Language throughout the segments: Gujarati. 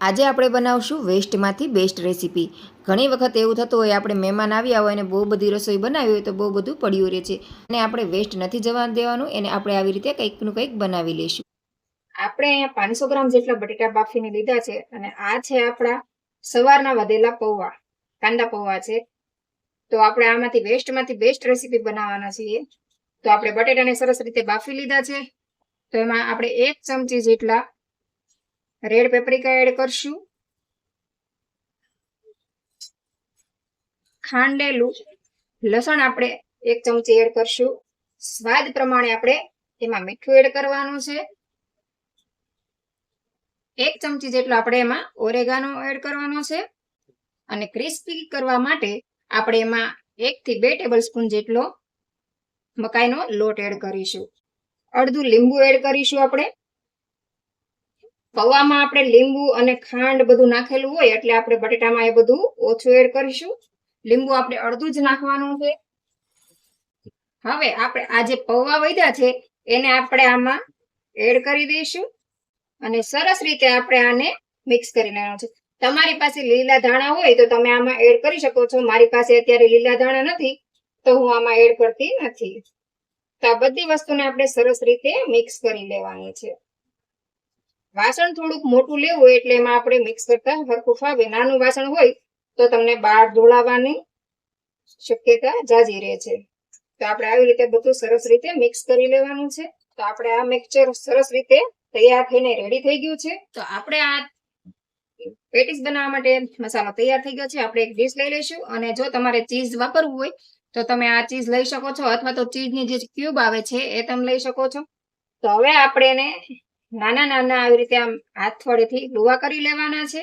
આજે આપણે બનાવશું વેસ્ટમાંથી બેસ્ટ રેસીપી. ઘણી વખત એવું થતું હોય, આપણે મહેમાન આવ્યા હોય અને બહુ બધી રસોઈ બનાવી હોય તો બહુ બધું પડ્યું રહે છે. અને આપણે વેસ્ટ નથી જવા દેવાનું, એને આપણે આવી રીતે કંઈકનું કંઈક બનાવી લઈશું. આપણે અહીંયા પાંચસો ગ્રામ જેટલા બટેટા બાફીને લીધા છે અને આ છે આપણા સવારના વધેલા પૌવા, કાંદા પૌવા છે. તો આપણે આમાંથી વેસ્ટમાંથી બેસ્ટ રેસીપી બનાવવાના છીએ. તો આપણે બટેટાને સરસ રીતે બાફી લીધા છે. તો એમાં આપણે એક ચમચી જેટલા રેડ પેપરિકા એડ કરશું. ખાંડેલું લસણ આપણે એક ચમચી એડ કરશું. સ્વાદ પ્રમાણે આપણે એમાં મીઠું એડ કરવાનું છે. એક ચમચી જેટલો આપણે એમાં ઓરેગાનો એડ કરવાનો છે. અને ક્રિસ્પી કરવા માટે આપણે એમાં એક થી બે ટેબલ સ્પૂન જેટલો મકાઈનો લોટ એડ કરીશું. અડધું લીંબુ એડ કરીશું આપણે. પૌવામાં આપણે લીંબુ અને ખાંડ બધું નાખેલું હોય એટલે આપણે બટેટામાં એ બધું ઓછું એડ કરીશું. લીંબુ આપણે અડધું જ નાખવાનું છે. હવે આપણે આ જે પૌવા વધ્યા છે, એને આપણે આમાં એડ કરી દઈશું. અને સરસ રીતે આપણે આને મિક્સ કરી લેવાનું છે. તમારી પાસે લીલા ધાણા હોય તો તમે આમાં એડ કરી શકો છો. મારી પાસે અત્યારે લીલા ધાણા નથી, તો હું આમાં એડ કરતી નથી. તો આ બધી વસ્તુને આપણે સરસ રીતે મિક્સ કરી લેવાની છે. વાસણ થોડુંક મોટું લેવું એટલે એમાં આપણે મિક્સ કરતા હરખું નાનું વાસણ હોય તો તમને બાર ધોળાવાની શક્યતા જાજી રહે છે. તો આપણે આવી રીતે બધું સરસ રીતે મિક્સ કરી લેવાનું છે. તો આપણે આ મિક્સચર સરસ રીતે તૈયાર થઈને રેડી થઈ ગયું છે. તો આપણે આ પેટીસ બનાવવા માટે મસાલો તૈયાર થઈ ગયો છે. આપણે એક ડીશ લઈ લઈશું અને જો તમારે ચીઝ વાપરવું હોય તો તમે આ ચીઝ લઈ શકો છો અથવા તો ચીઝની જે ક્યુબ આવે છે એ તમે લઈ શકો છો. તો હવે આપણે એને નાના નાના આવી રીતે આમ હાથ વડેથી લુવા કરી લેવાના છે.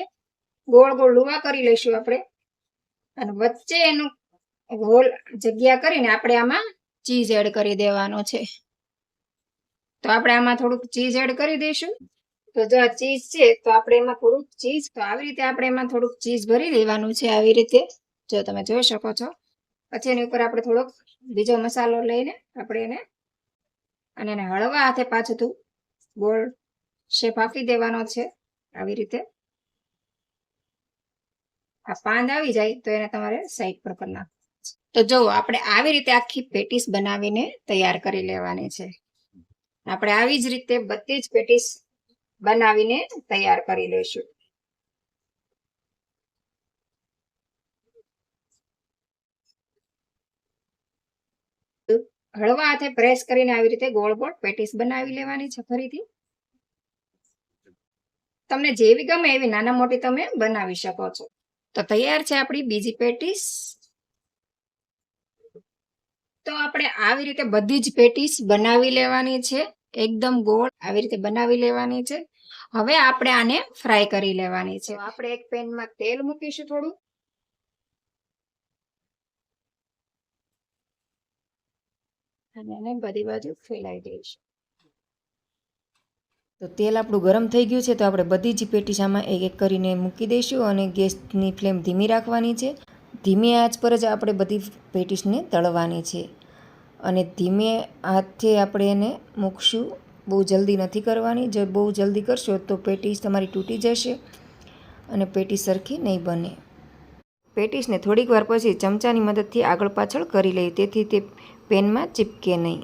ગોળ ગોળ લુવા કરી લઈશું આપણે. અને વચ્ચે એનું ગોળ જગ્યા કરીને આપણે આમાં ચીઝ એડ કરી દેવાનો છે. તો આપણે આમાં થોડુંક ચીઝ એડ કરી દઈશું. તો જો આ ચીઝ છે, તો આપણે એમાં થોડુંક ચીઝ, તો આવી રીતે આપણે એમાં થોડુંક ચીઝ ભરી દેવાનું છે આવી રીતે. જો તમે જોઈ શકો છો. પછી એની ઉપર આપણે થોડોક બીજો મસાલો લઈને આપણે એને, અને એને હળવા હાથે પાછું ગોળ શેપ આપી દેવાનો છે આવી રીતે. આ પાંદ આવી જાય તો એને તમારે સાઈડ પર કરી નાખવું તો જો આપણે આવી રીતે આખી પેટીસ બનાવીને તૈયાર કરી લેવાની છે. આપણે આવી જ રીતે બધી જ પેટીસ બનાવીને તૈયાર કરી લઈશું. હળવા હાથે પ્રેસ કરીને આવી રીતે ગોળ ગોળ પેટીસ બનાવી લેવાની છે ફરીથી. તમને જેવી ગમે એવી નાના મોટી તમે બનાવી શકો છો. તો તૈયાર છે આપણી બીજી પેટીસ. તો આપણે આવી રીતે બધી જ પેટીસ બનાવી લેવાની છે. એકદમ ગોળ આવી રીતે બનાવી લેવાની છે. હવે આપણે આને ફ્રાય કરી લેવાની છે. આપણે એક પેનમાં તેલ મૂકીશું થોડું. અને એને બધી બાજુ ફેલાઈ દઈશું તો તેલ આપણું ગરમ થઈ ગયું છે, તો આપણે બધી જ પેટીસ આમાં એક એક કરીને મૂકી દઈશું અને ગેસની ફ્લેમ ધીમી રાખવાની છે. ધીમી આંચ પર જ આપણે બધી પેટીસને તળવાની છે. અને ધીમે હાથથી આપણે એને મૂકશું. બહુ જલ્દી નથી કરવાની, જો બહુ જલ્દી કરશો તો પેટીસ તમારી તૂટી જશે અને પેટીસ સરખી નહીં બને. પેટીસને થોડીક વાર પછી ચમચાની મદદથી આગળ પાછળ કરી લઈએ, તેથી તે પેનમાં ચીપકે નહીં.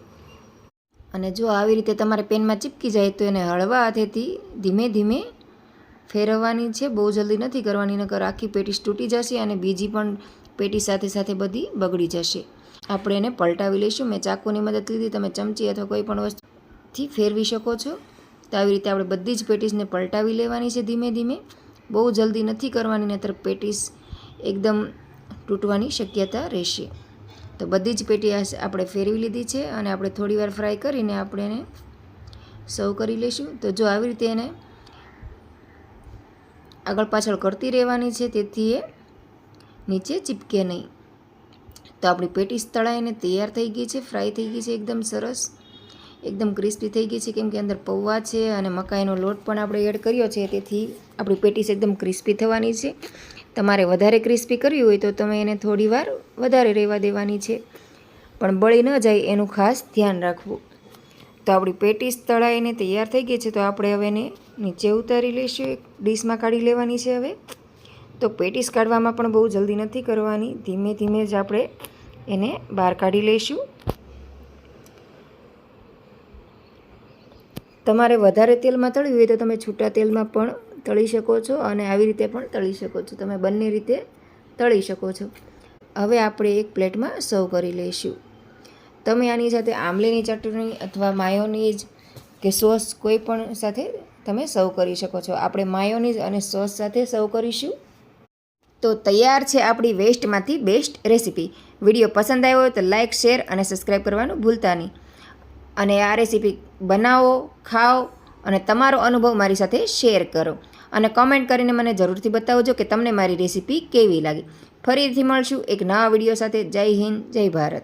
અને જો આવી રીતે તમારે પેનમાં ચીપકી જાય તો એને હળવા હાથેથી ધીમે ધીમે ફેરવવાની છે. બહુ જલ્દી નથી કરવાની, નકર આખી પેટીસ તૂટી જશે અને બીજી પણ પેટી સાથે સાથે બધી બગડી જશે. આપણે એને પલટાવી લઈશું. મેં ચાકુની મદદ લીધી. તમે ચમચી અથવા કોઈ પણ વસ્તુથી ફેરવી શકો છો. તો આવી રીતે આપણે બધી જ પેટીસને પલટાવી લેવાની છે ધીમે ધીમે. બહુ જલ્દી નથી કરવાની નહીતર પેટીસ એકદમ તૂટવાની શક્યતા રહેશે. તો બધી જ પેટી આપણે ફેરવી લીધી છે અને આપણે થોડી વાર ફ્રાય કરીને આપણે એને સર્વ કરી લઈશું. તો જો આવી રીતે એને આગળ પાછળ કરતી રહેવાની છે, તેથી એ નીચે ચીપકે નહીં. તો આપણી પેટીસ તળાઈને તૈયાર થઈ ગઈ છે, ફ્રાય થઈ ગઈ છે એકદમ સરસ. એકદમ ક્રિસ્પી થઈ ગઈ છે, કેમ કે અંદર પૌવા છે અને મકાઈનો લોટ પણ આપણે એડ કર્યો છે, તેથી આપણી પેટીસ એકદમ ક્રિસ્પી થવાની છે. તમારે વધારે ક્રિસ્પી કરવી હોય તો તમે એને થોડી વાર વધારે રહેવા દેવાની છે. પણ બળી ન જાય એનું ખાસ ધ્યાન રાખવું. તો આપણી પેટીસ તળાઈને તૈયાર થઈ ગઈ છે, તો આપણે હવે એને નીચે ઉતારી લઈશું. એક ડીશમાં કાઢી લેવાની છે હવે. તો પેટીસ કાઢવામાં પણ બહુ જલ્દી નથી કરવાની. ધીમે ધીમે જ આપણે એને બહાર કાઢી લઈશું. તમારે વધારે તેલમાં તળવી હોય તો તમે છૂટા તેલમાં પણ તળી શકો છો અને આવી રીતે પણ તળી શકો છો. તમે બંને રીતે તળી શકો છો. હવે આપણે એક પ્લેટમાં સર્વ કરી લઈશું. તમે આની સાથે આમલીની ચટણી અથવા માયોનીઝ કે સોસ કોઈ પણ સાથે તમે સર્વ કરી શકો છો. આપણે માયોનીઝ અને સોસ સાથે સર્વ કરીશું. તો તૈયાર છે આપણી વેસ્ટમાંથી બેસ્ટ રેસીપી. વીડિયો પસંદ આવ્યો હોય તો લાઇક શેર અને સબસ્ક્રાઈબ કરવાનું ભૂલતા નહીં. અને આ રેસીપી બનાવો, ખાઓ અને તમારો અનુભવ મારી સાથે શેર કરો. અને કમેન્ટ કરીને મને જરૂરથી બતાવજો કે તમને મારી રેસીપી કેવી લાગી. ફરીથી મળશું એક નવા વીડિયો સાથે. જય હિન્દ, જય ભારત.